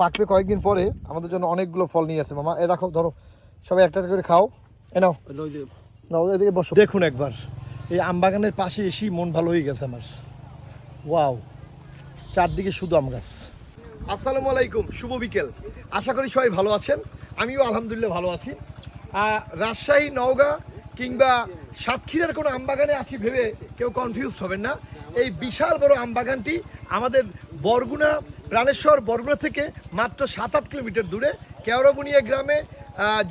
পাকবে কয়েকদিন পরে আমাদের জন্য অনেকগুলো ফল নিয়ে আসছে মামা। এ রাখো ধরো সবাই একটা করে খাও। এ নাও। নাও এদিকে বসো। দেখুন একবার এই আমবাগানের পাশে এসেই মন ভালো হয়ে গেছে আমার। ওয়াও চারদিকে শুধু আম গাছ। আসসালামু আলাইকুম শুভ বিকেল। আশা করি সবাই ভালো আছেন। আমিও আলহামদুলিল্লাহ ভালো আছি। রাজশাহী নওগাঁ কিংবা সাতক্ষীরার কোনো আমবাগানে আছি ভেবে কেউ কনফিউজ হবেন না। এই বিশাল বড় আমবাগানটি আমাদের বরগুনা প্রাণেশ্বর বরগুনা থেকে মাত্র সাত আট কিলোমিটার দূরে। কেওড়াবুনিয়া গ্রামে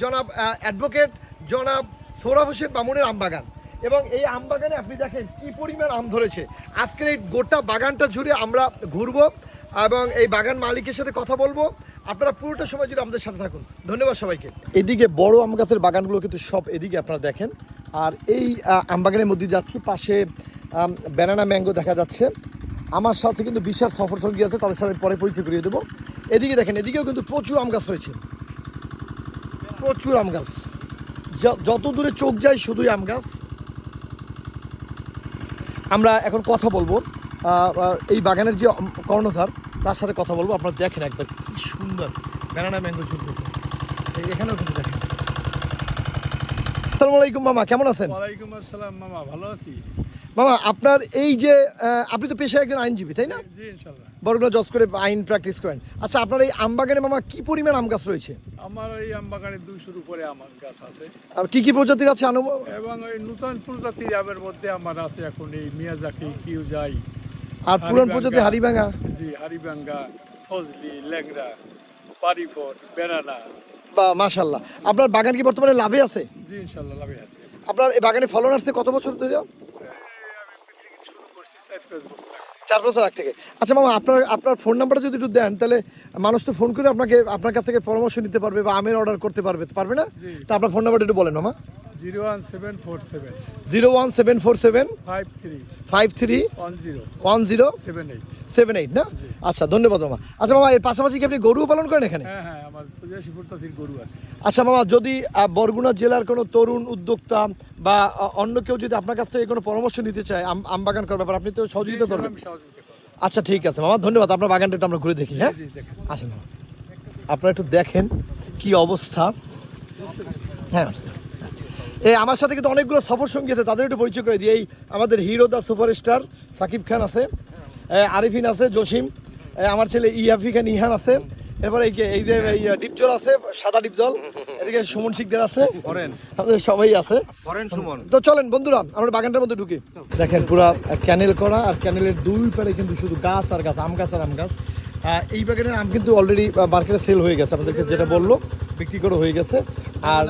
জনাব অ্যাডভোকেট জনাব সৌরভ হোসেন বামুনের আমবাগান। এবং এই আম বাগানে আপনি দেখেন কি পরিমাণ আম ধরেছে। আজকের এই গোটা বাগানটা জুড়ে আমরা ঘুরবো এবং এই বাগান মালিকের সাথে কথা বলব। আপনারা পুরোটা সময় জুড়ে আমাদের সাথে থাকুন। ধন্যবাদ সবাইকে। এদিকে বড় আম গাছের বাগানগুলো কিন্তু সব এদিকে আপনারা দেখেন। আর এই আহ, আম বাগানের মধ্যে যাচ্ছি। পাশে ব্যানানা ম্যাঙ্গো দেখা যাচ্ছে। আমার সাথে কিন্তু বিশাল সফর সঙ্গী আছে, তাদের সাথে পরে পরিচয় করিয়ে দেবো। এদিকে দেখেন, এদিকেও কিন্তু প্রচুর আম গাছ রয়েছে। প্রচুর আম গাছ। যত দূরে চোখ যায়, শুধুই আম গাছ। আমরা এখন কথা বলব এই বাগানের যে কর্ণধার, তার সাথে কথা বলব। আপনারা দেখেন একবার কি সুন্দর ব্যানানা ম্যাঙ্গো ঝুলতেছে এই এখানেও কিন্তু দেখেন। আসসালামু আলাইকুম মামা, কেমন আছেন? ওয়ালাইকুম আসসালাম মামা, ভালো আছি? মামা আপনার এই যে আপনি তো পেশায় একজন আইনজীবী তাই না? বড়গুলো জজ করে আইন প্র্যাকটিস করেন। আচ্ছা আপনার এই আম বাগানে মামা কি পরিমাণ আম গাছ রয়েছে? আমার এই আম বাগানে দুইশোর উপরে আমার গাছ আছে। আর কি কি প্রজাতির আছে আনুম এবং ওই নূতন প্রজাতির আমের মধ্যে আমার আছে এখন এই মিয়াজাকি কিউজাই আর পুরান। প্রজাতি হাড়িভাঙা জি হারিবাঙ্গা ফজলি ল্যাংড়া পারিফর বেনানা বা মাশাল্লাহ আপনার বাগান কি বর্তমানে লাভে আছে? জি ইনশাল্লাহ লাভে আছে। আপনার এই বাগানে ফলন আসছে কত বছর ধরে এই আমি পিকনিক শুরু করছি চার বছর আগে। থেকে। আচ্ছা মামা আপনার আপনার ফোন নাম্বারটা যদি একটু দেন তাহলে মানুষ তো ফোন করে আপনাকে আপনার কাছ থেকে পরামর্শ নিতে পারবে বা আমের অর্ডার করতে পারবে পারবে না? তো তা আপনার ফোন নাম্বারটা একটু বলেন মামা। Zero one seven four seven zero one seven four seven five three five three one zero one zero seven eight seven eight না? আচ্ছা ধন্যবাদ মামা। আচ্ছা মামা এর পাশাপাশি কি আপনি গরুও পালন করেন এখানে? হ্যাঁ হ্যাঁ আমার গরু আছে। আচ্ছা মামা যদি বরগুনা জেলার কোনো তরুণ উদ্যোক্তা বা অন্য কেউ যদি আপনার কাছ থেকে কোনো পরামর্শ নিতে চায় আম বাগান করার ব্যাপার আপনি তো সহযোগিতা করবেন। আচ্ছা ঠিক আছে মামা ধন্যবাদ। আপনার বাগানটা একটু আমরা ঘুরে দেখি হ্যাঁ? আসেন মামা। আপনারা একটু দেখেন কি অবস্থা। হ্যাঁ এই আমার সাথে কিন্তু অনেকগুলো সফর সঙ্গী আছে তাদের একটু পরিচয় করে দিই। এই আমাদের hero the superstar Shakib Khan আছে আরিফিন আছে জসিম আমার ছেলে ইয়াফি খান ইহান আছে এরপরে এই যে এই যে এই ডিপজল আছে সাদা ডিপজল এদিকে সুমন শিকদার আছে আমাদের সবাই আছে। সুমন। তো চলেন বন্ধুরা আমরা বাগানটার মধ্যে ঢুকি। দেখেন পুরো ক্যানেল করা আর ক্যানেলের দুই পারে কিন্তু শুধু গাছ আর গাছ আম গাছ আর আম গাছ। এই বাগানের আম কিন্তু অলরেডি মার্কেটে সেল হয়ে গেছে আপনাদেরকে যেটা বলল বিক্রি করে হয়ে গেছে। আর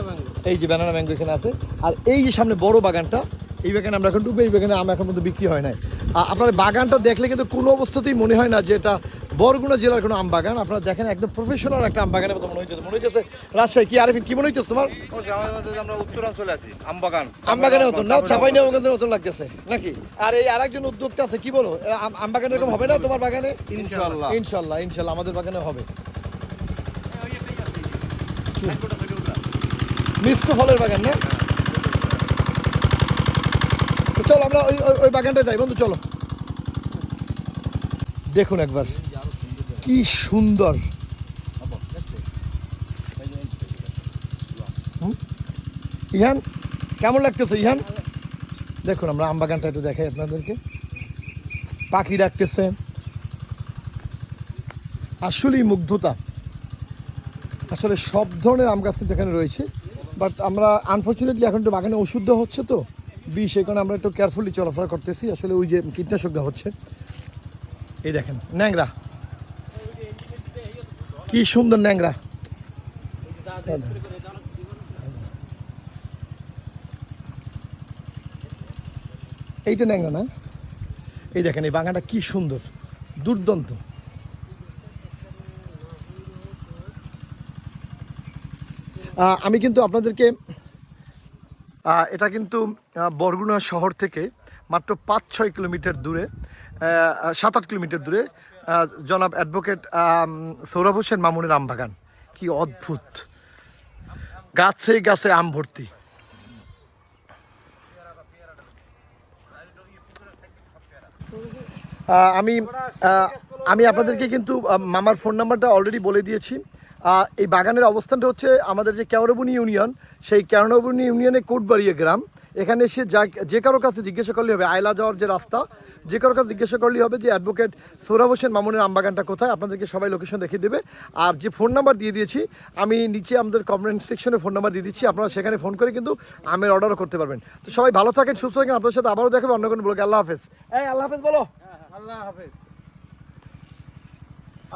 এই যে ব্যানানা ম্যাঙ্গো এখানে আছে। আর এই যে সামনে বড় বাগানটা এই বাগানে আমরা এখন ডুবে এই বাগানে আম এখন পর্যন্ত বিক্রি হয় নাই। আপনার বাগানটা দেখলে কিন্তু কোনো অবস্থাতেই মনে হয় না যে এটা বরগুনা জেলার কোনো আম বাগান। আপনারা দেখেন একদম প্রফেশনাল একটা আম বাগানের মতো মনে হইতেছে মনে হইতেছে রাজশাহী কি আরিফিন কি মনে হইতেছে তোমার? আমরা উত্তরাঞ্চলে আছি আমবাগান আমবাগানের মতন না চাপাই নেওয়াগঞ্জের মতন লাগতেছে নাকি? আর এই আরেকজন উদ্যোক্তা আছে কি বলো? আম- আমবাগান এরকম হবে না তোমার বাগানে? ইনশাআল্লাহ। ইনশাল্লাহ ইনশাল্লাহ আমাদের বাগানে হবে। মিশ্র ফলের বাগান, না? চলো আমরা ওই ওই- বাগানটায় যাই, বন্ধু, চলো। দেখুন একবার, কি সুন্দর? ইহান, কেমন লাগতেছে, ইহান? দেখুন, আমরা আম বাগানটা একটু দেখাই আপনাদেরকে। পাখি ডাকতেছে। আসলেই মুগ্ধতা। আসলে সব ধরনের আম গাছ কিন্তু এখানে রয়েছে। বাট আমরা আনফর্চুনেটলি এখন একটু বাগানে ওষুধ দেওয়া হচ্ছে তো। বিষ কারণে আমরা একটু কেয়ারফুলি চলাফেরা করতেছি। আসলে ওই যে কীটনাশক দেওয়া হচ্ছে। এই দেখেন, ন্যাংরা। কি সুন্দর ন্যাংরা। এইটা ন্যাংরা না? এই দেখেন, এই বাগানটা কি সুন্দর, দুর্দান্ত। আমি কিন্তু আপনাদেরকে এটা কিন্তু বরগুনা শহর থেকে মাত্র পাঁচ ছয় কিলোমিটার দূরে সাত আট কিলোমিটার দূরে জনাব অ্যাডভোকেট সৌরভ হোসেন মামুনের আম বাগান কি অদ্ভুত। গাছে গাছে আম ভর্তি। আমি আমি আপনাদেরকে কিন্তু মামার ফোন নাম্বারটা অলরেডি বলে দিয়েছি। এই বাগানের অবস্থানটা হচ্ছে আমাদের যে কেওড়াবুনি ইউনিয়ন সেই কেওড়াবুনি ইউনিয়নে কোটবাড়িয়া গ্রাম। এখানে এসে যা যে কারও কাছে জিজ্ঞাসা করলে হবে আয়লা যাওয়ার যে রাস্তা যে কারও কাছে জিজ্ঞাসা করলে হবে যে অ্যাডভোকেট সৌরভ হোসেন মামুনের আমবাগানটা কোথায় আপনাদেরকে সবাই লোকেশন দেখিয়ে দেবে। আর যে ফোন নাম্বার দিয়ে দিয়েছি আমি নিচে আমাদের কমেন্ট সেকশনে ফোন নাম্বার দিয়ে দিচ্ছি আপনারা সেখানে ফোন করে কিন্তু আমের অর্ডারও করতে পারবেন। তো সবাই ভালো থাকেন সুস্থ থাকেন আপনার সাথে আবারও দেখাবে অন্য কোনো ব্লগে আল্লাহ হাফেজ। এই আল্লাহ হাফেজ বলো। আল্লাহ হাফেজ।